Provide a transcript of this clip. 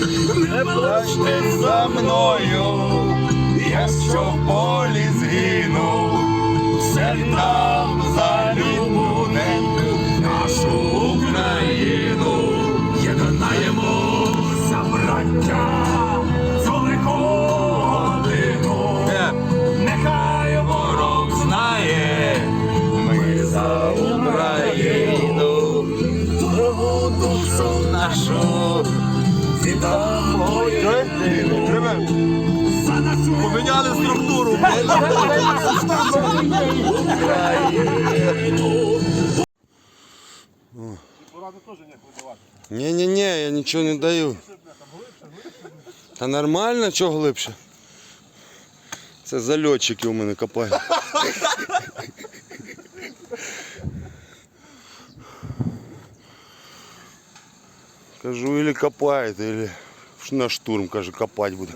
Не плачте за мною, якщо в полі згину, все віддам за рідну нашу Україну. Єднаємося, браття, цю лиху годину. Нехай ворог знає, ми за Україну, дорогу душу нашу, Поміняли структуру. Не-не-не, я ничего не даю. Та нормально, чого глибше? Це зальотчики у мене копають. Кажу, или копает, или на штурм, каже, копать буде.